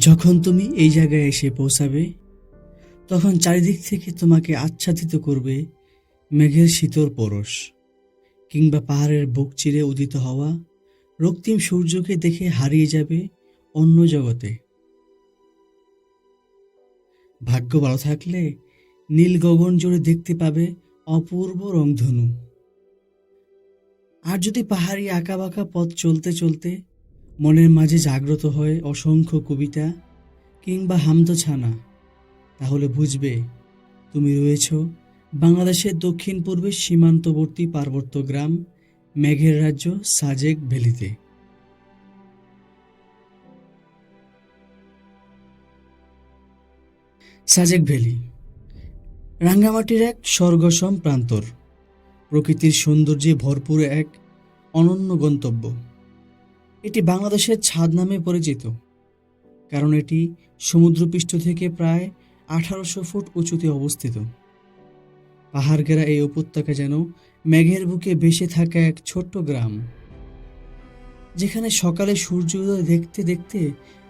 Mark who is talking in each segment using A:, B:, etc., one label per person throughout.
A: যখন তুমি এই জায়গায় এসে পৌঁছাবে, তখন চারিদিক থেকে তোমাকে আচ্ছাদিত করবে মেঘের শীতল পরশ কিংবা পাহাড়ের বুক চিরে উদিত হওয়া। রক্তিম সূর্যকে দেখে হারিয়ে যাবে অন্য জগতে। ভাগ্য ভালো থাকলে নীল গগন জুড়ে দেখতে পাবে অপূর্ব রংধনু। আর যদি পাহাড়ি আঁকাবাঁকা পথ চলতে চলতে মনের মাঝে জাগ্রত হয় অসংখ্য কবিতা কিংবা হামদছানা। তাহলে বুঝবে, তুমি রয়েছ বাংলাদেশের দক্ষিণ পূর্বের সীমান্তবর্তী পার্বত্য গ্রাম, মেঘের রাজ্য সাজেক ভ্যালিতে। সাজেক ভ্যালি, রাঙ্গামাটির এক স্বর্গসম প্রান্তর প্রকৃতির সৌন্দর্যে ভরপুর এক অনন্য গন্তব্য। এটি বাংলাদেশের ছাদ নামে পরিচিত, কারণ এটি সমুদ্রপৃষ্ঠ থেকে প্রায় আঠারোশো ফুট উঁচুতে অবস্থিত। পাহাড় ঘেরা এই উপত্যকা যেন মেঘের বুকে ভেসে থাকা এক ছোট্ট গ্রাম, যেখানে সকালে সূর্যোদয় দেখতে দেখতে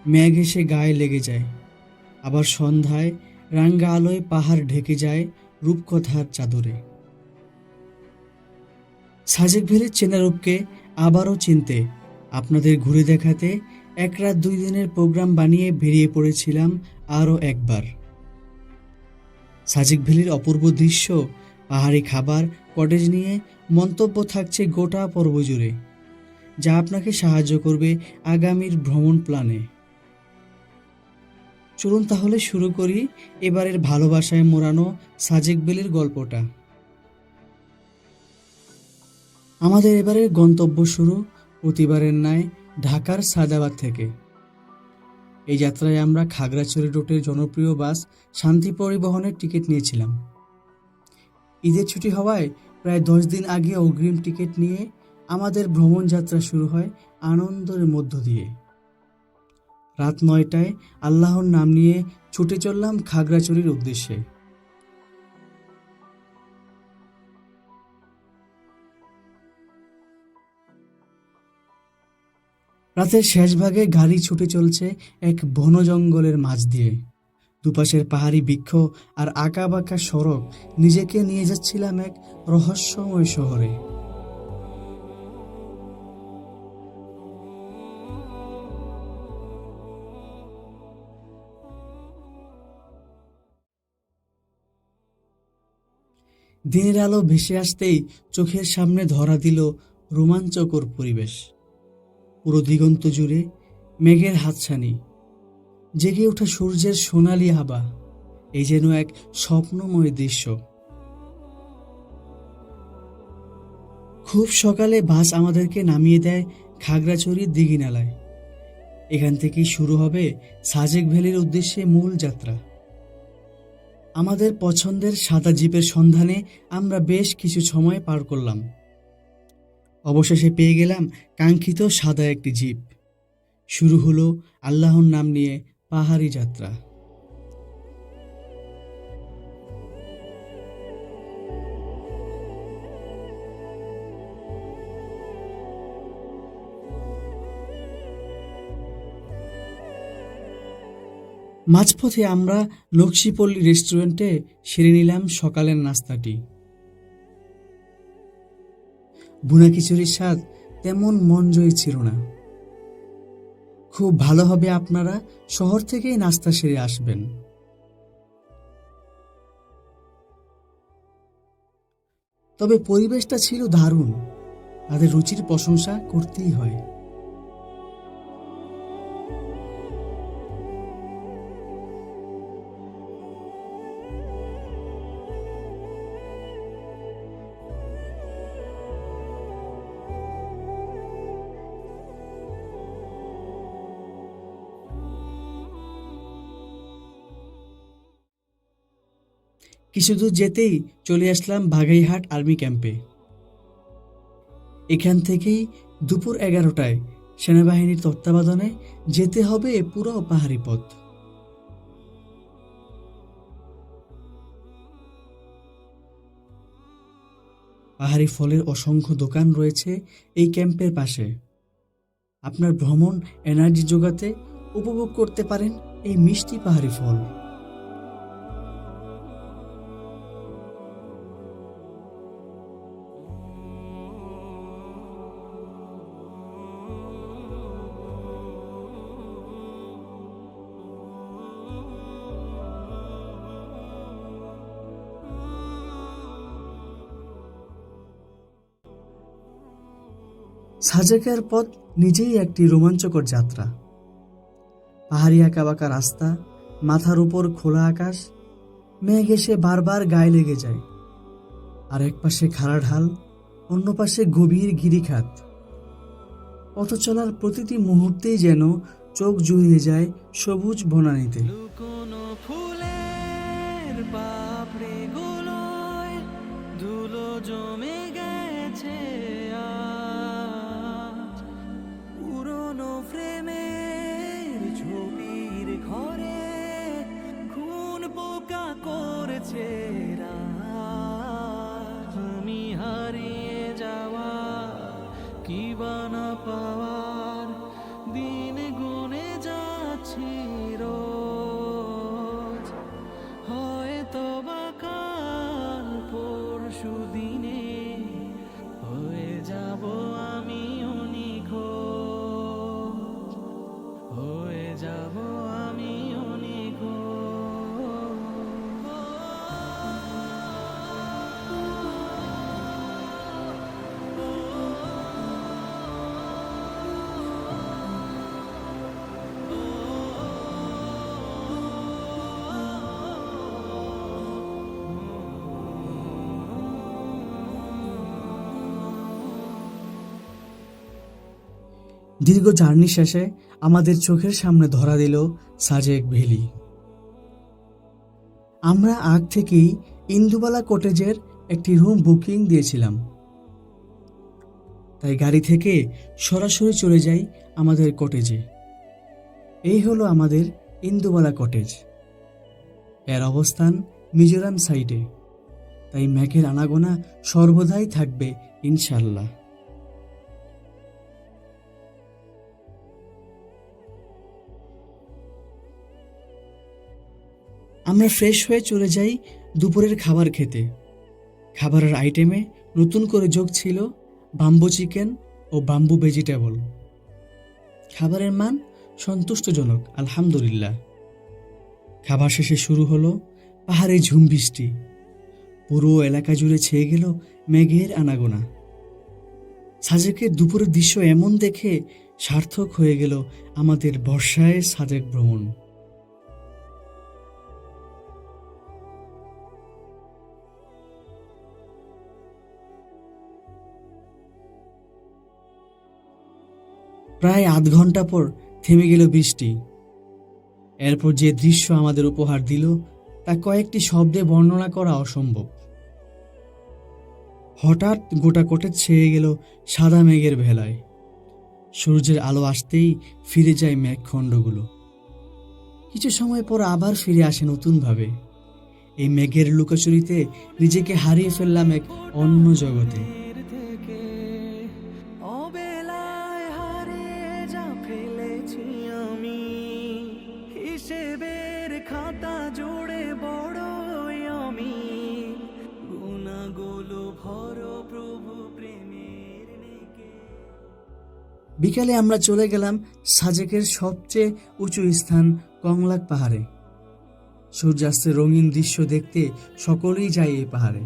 A: মেঘ এসে গায়ে লেগে যায়, আবার সন্ধ্যায় রাঙ্গা আলোয় পাহাড় ঢেকে যায় রূপকথার চাদরে। সাজেক ভ্যালির চেনারূপকে আবারও চিনতে আপনাদের ঘুরে দেখাতে এক রাত দুই দিনের প্রোগ্রাম বানিয়ে বেরিয়ে পড়েছিলাম আরও একবার। সাজেক ভ্যালির অপূর্ব দৃশ্য, পাহাড়ি খাবার, কটেজ নিয়ে মন্তব্য থাকছে গোটা পর্ব জুড়ে, যা আপনাকে সাহায্য করবে আগামীর ভ্রমণ প্ল্যানে। চলুন তাহলে শুরু করি এবারের ভালোবাসায় মোড়ানো সাজেক ভ্যালির গল্পটা। আমাদের এবারের গন্তব্য শুরু প্রতিবারের ন্যায় ঢাকার সাদাবাদ থেকে। এই যাত্রায় আমরা খাগড়াছড়ি রুটের জনপ্রিয় বাস শান্তি পরিবহনের টিকিট নিয়েছিলাম। ঈদের ছুটি হওয়ায় প্রায় দশ দিন আগে অগ্রিম টিকিট নিয়ে আমাদের ভ্রমণ যাত্রা শুরু হয় আনন্দের মধ্য দিয়ে। রাত নয়টায় আল্লাহর নাম নিয়ে ছুটে চললাম খাগড়াছড়ির উদ্দেশ্যে। রাতের শেষ ভাগে গাড়ি ছুটে চলছে এক বন জঙ্গলের মাঝ দিয়ে। দুপাশের পাহাড়ি বৃক্ষ আর আঁকা বাঁকা সড়ক নিজেকে নিয়ে যাচ্ছিলাম এক রহস্যময় শহরে। দিনের আলো ভেসে আসতেই চোখের সামনে ধরা দিল রোমাঞ্চকর পরিবেশ। পুরো দিগন্ত জুড়ে মেঘের হাতছানি। জেগে ওঠা সূর্যের সোনালি হাবা, এই যেন এক স্বপ্নময় দৃশ্য। খুব সকালে বাস আমাদেরকে নামিয়ে দেয় খাগড়াছড়ির দিঘিনালায়। এখান থেকেই শুরু হবে সাজেক ভ্যালির উদ্দেশ্যে মূল যাত্রা। আমাদের পছন্দের সাদা জিপের সন্ধানে আমরা বেশ কিছু সময় পার করলাম। অবশেষে পেয়ে গেলাম কাঙ্ক্ষিত সাদা একটি জিপ শুরু হলো আল্লাহর নাম নিয়ে পাহাড়ি যাত্রা। মাঝপথে আমরা লক্ষ্মীপল্লী রেস্টুরেন্টে সেরে নিলাম সকালের নাস্তাটি। বুনা খিচুড়ির স্বাদ তেমন মন জয়ী ছিল না। খুব ভালো হবে আপনারা শহর থেকেই নাস্তা সেরে আসবেন। তবে পরিবেশটা ছিল দারুণ। তাদের রুচির প্রশংসা করতেই হয়। কিছু দূর যেতেই চলে আসলাম বাগাইহাট আর্মি ক্যাম্পে। এখান থেকেই দুপুর এগারোটায় সেনাবাহিনীর তত্ত্বাবধানে যেতে হবে পুরো পাহাড়ি পথ। পাহাড়ি ফলের অসংখ্য দোকান রয়েছে এই ক্যাম্পের পাশে। আপনার ভ্রমণ এনার্জি যোগাতে উপভোগ করতে পারেন এই মিষ্টি পাহাড়ি ফল। সাজেকের পথ নিজেই একটি রোমাঞ্চকর যাত্রা। পাহাড়ি আঁকাবাঁকা রাস্তা, মাথার উপর খোলা আকাশ, মেঘ এসে বারবার গায়ে লেগে যায়। আর এক পাশে খাড়া ঢাল, অন্য পাশে গভীর গিরিখাত। পথ চলার প্রতিটি মুহূর্তেই যেন চোখ জুড়িয়ে যায় সবুজ বনানীতে।
B: ধুলো জমে গেছে
A: দীর্ঘ জার্নি শেষে আমাদের চোখের সামনে ধরা দিল সাজেক ভ্যালি আমরা আগ থেকেই ইন্দুবালা কটেজের একটি রুম বুকিং দিয়েছিলাম। তাই গাড়ি থেকে সরাসরি চলে যাই আমাদের কটেজে। এই হলো আমাদের ইন্দুবালা কটেজ। এর অবস্থান মিজোরাম সাইডে তাই ম্যাকের আনাগোনা সর্বদাই থাকবে ইনশাল্লাহ। আমরা ফ্রেশ হয়ে চলে যাই দুপুরের খাবার খেতে। খাবারের আইটেমে নতুন করে যোগ ছিল বাম্বু চিকেন ও বাম্বু ভেজিটেবল খাবারের মান সন্তুষ্টজনক, আলহামদুলিল্লাহ। খাবার শেষে শুরু হলো পাহাড়ে ঝুম বৃষ্টি। পুরো এলাকা জুড়ে ছেয়ে গেল মেঘের আনাগোনা। সাজেকের দুপুরের দৃশ্য এমন দেখে সার্থক হয়ে গেল আমাদের বর্ষায় সাজেক ভ্রমণ। প্রায় আধ ঘণ্টা পর থেমে গেল বৃষ্টি। এরপর যে দৃশ্য আমাদের উপহার দিল, তা কয়েকটি শব্দে বর্ণনা করা অসম্ভব। হঠাৎ গোটা কোটে ছেয়ে গেল সাদা মেঘের ভেলায়। সূর্যের আলো আসতেই ফিরে যায় মেঘখণ্ডগুলো কিছু সময় পর আবার ফিরে আসে নতুনভাবে। এই মেঘের লুকোচুরিতে নিজেকে হারিয়ে ফেললাম এক অন্য জগতে। বিকালে আমরা চলে গেলাম সাজেকের সবচেয়ে উঁচু স্থান কংলাক পাহাড়ে। সূর্যাস্তের রঙিন দৃশ্য দেখতে সকলেই যায় এই পাহাড়ে।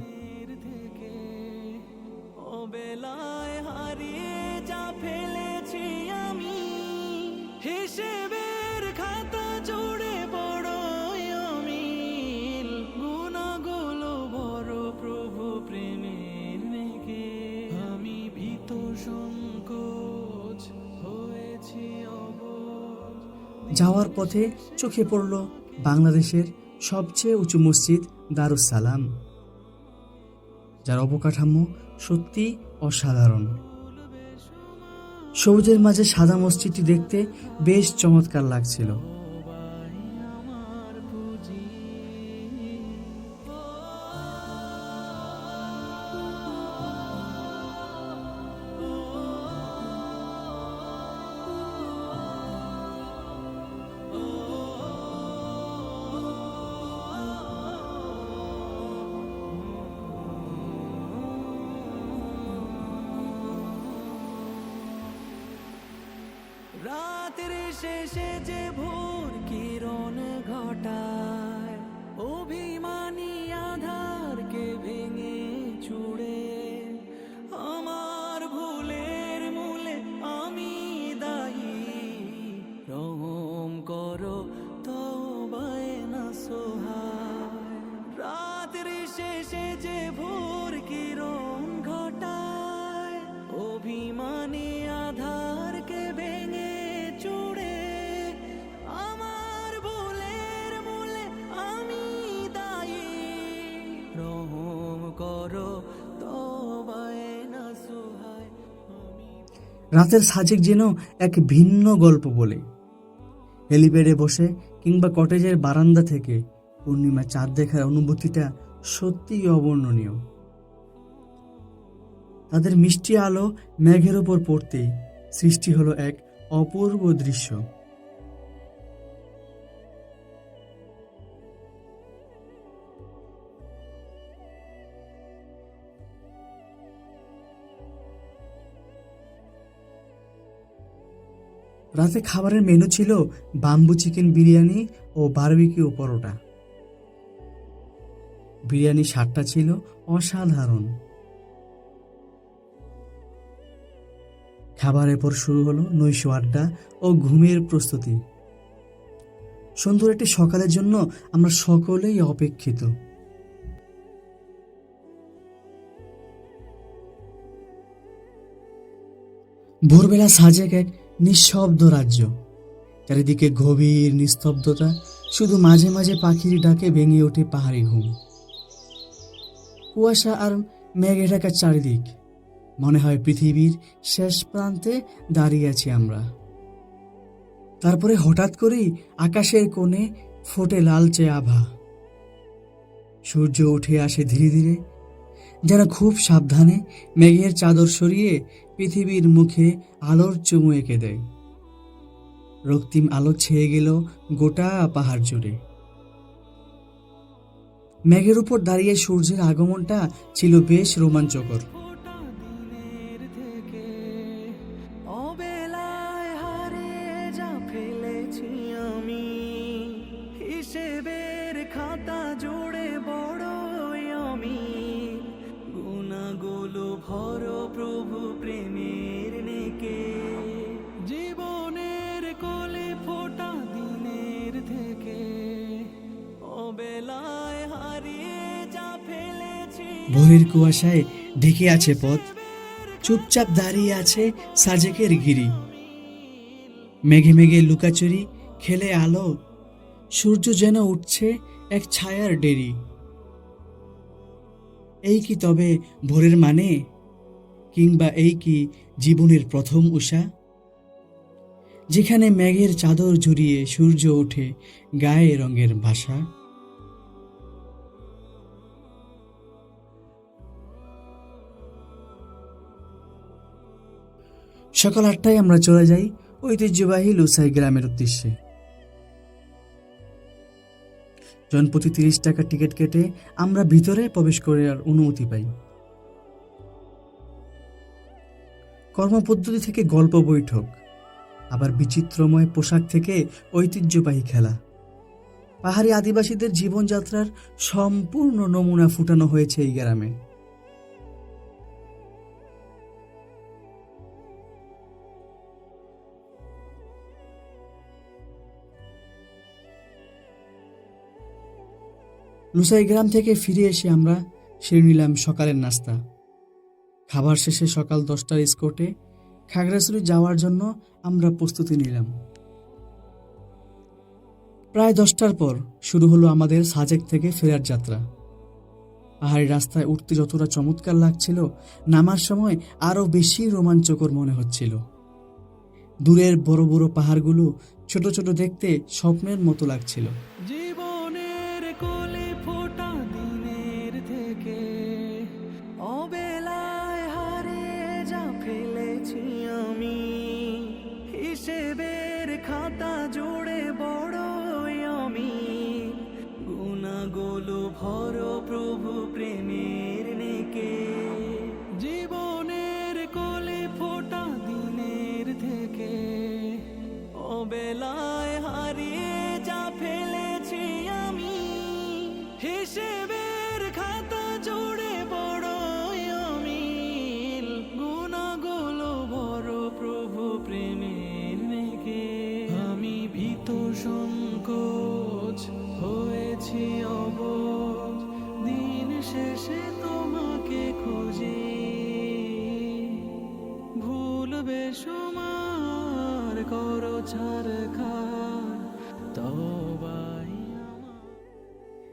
A: পথে চোখে পড়ল বাংলাদেশের সবচেয়ে উঁচু মসজিদ দারুস সালাম যার অবকাঠামো সত্যি অসাধারণ। সবুজের মাঝে সাদা মসজিদটি দেখতে বেশ চমৎকার লাগছিল।
B: রাতের শেষে যে ভোর কিরণ ঘটায়, অভিমানী আধারকে ভেঙে চুড়ে আমার ভুলের মূলে আমি দায়ী, রহম করো তবায় না সোহায়। রাতের শেষে যে ভোর কিরণ
A: রাতের সাজেক যেন এক ভিন্ন গল্প বলে। হেলিপ্যাডে বসে কিংবা কটেজের বারান্দা থেকে পূর্ণিমা চাঁদ দেখার অনুভূতিটা সত্যিই অবর্ণনীয়। তাদের মিষ্টি আলো মেঘের ওপর পড়তেই সৃষ্টি হলো এক অপূর্ব দৃশ্য। রাতে খাবারের মেনু ছিল বাম্বু চিকেন বিরিয়ানি ও বারবিকিউ পরোটা। বিরিয়ানির স্বাদটা ছিল অসাধারণ। খাবারের পর শুরু হলো নৈশ আড্ডা ও ঘুমের প্রস্তুতি। সুন্দর একটি সকালের জন্য আমরা সকলেই অপেক্ষিত। ভোরবেলা সাজেক এক নিঃশব্দ রাজ্য। চারিদিকে গভীর নিস্তব্ধতা, শুধু মাঝে মাঝে পাখির ডাকে ভেঙে ওঠে পাহাড়ি ঘুম। কুয়াশা আর মেঘে ঢাকা চারিদিক। মনে হয় পৃথিবীর শেষ প্রান্তে দাঁড়িয়ে আছি আমরা। তারপরে হঠাৎ করেই আকাশের কোণে ফোটে লালচে আভা। সূর্য উঠে আসে ধীরে ধীরে যেন খুব সাবধানে মেঘের চাদর সরিয়ে পৃথিবীর মুখে আলোর চুমু এঁকে দেয়। রক্তিম আলো ছেয়ে গেল গোটা পাহাড় জুড়ে। মেঘের উপর দাঁড়িয়ে সূর্যের আগমনটা ছিল বেশ রোমাঞ্চকর। ভোরের কুয়াশায় ঢেকে আছে পথ। চুপচাপ দাঁড়িয়ে আছে সাজেকের গিরি। মেঘে মেঘে লুকাচুরি, খেলে আলো। সূর্য যেন উঠছে এক ছায়ার ডেরি। এই কি তবে ভোরের মানে? কিংবা এই কি জীবনের প্রথম উষা? যেখানে মেঘের চাদর জড়িয়ে সূর্য ওঠে গায়ে রঙের ভাষা। সকাল আটটায় আমরা চলে যাই ঐতিহ্যবাহী লুসাই গ্রামের উদ্দেশ্যে। জনপ্রতি তিরিশ টাকা টিকিট কেটে আমরা ভিতরে প্রবেশ করার অনুমতি পাই। কর্মপদ্ধতি থেকে গল্প বৈঠক, আবার বিচিত্রময় পোশাক থেকে ঐতিহ্যবাহী খেলা। পাহাড়ি আদিবাসীদের জীবনযাত্রার সম্পূর্ণ নমুনা ফুটানো হয়েছে এই গ্রামে। লুসাই গ্রাম থেকে ফিরে এসে আমরা সেরে নিলাম সকালের নাস্তা। খাবার শেষে সকাল দশটার স্কোটে খাগড়াছড়ি যাওয়ার জন্য আমরা প্রস্তুতি নিলাম। প্রায় দশটার পর শুরু হলো আমাদের সাজেক থেকে ফেরার যাত্রা। পাহাড়ি রাস্তায় উঠতে যতটা চমৎকার লাগছিল, নামার সময় আরও বেশি রোমাঞ্চকর মনে হচ্ছিল। দূরের বড় বড় পাহাড়গুলো ছোট ছোট দেখতে স্বপ্নের মতো লাগছিল।
B: জীবনের ভর প্রভু প্রেমের নেকে। জীবনের কোলে ফোটা দিনের থেকে। বেসুমার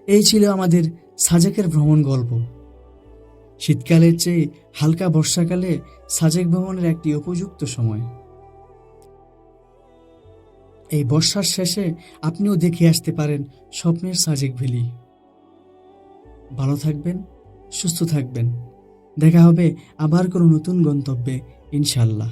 A: এই ছিল আমাদের সাজেকের ভ্রমণ গল্প। শীতকালের চেয়ে হালকা বর্ষাকালে সাজেক ভ্রমণের একটি উপযুক্ত সময়। এই বর্ষার শেষে আপনিও দেখে আসতে পারেন স্বপ্নের সাজেক ভ্যালি। ভালো থাকবেন, সুস্থ থাকবেন। দেখা হবে আবার কোনো নতুন গন্তব্যে ইনশাল্লাহ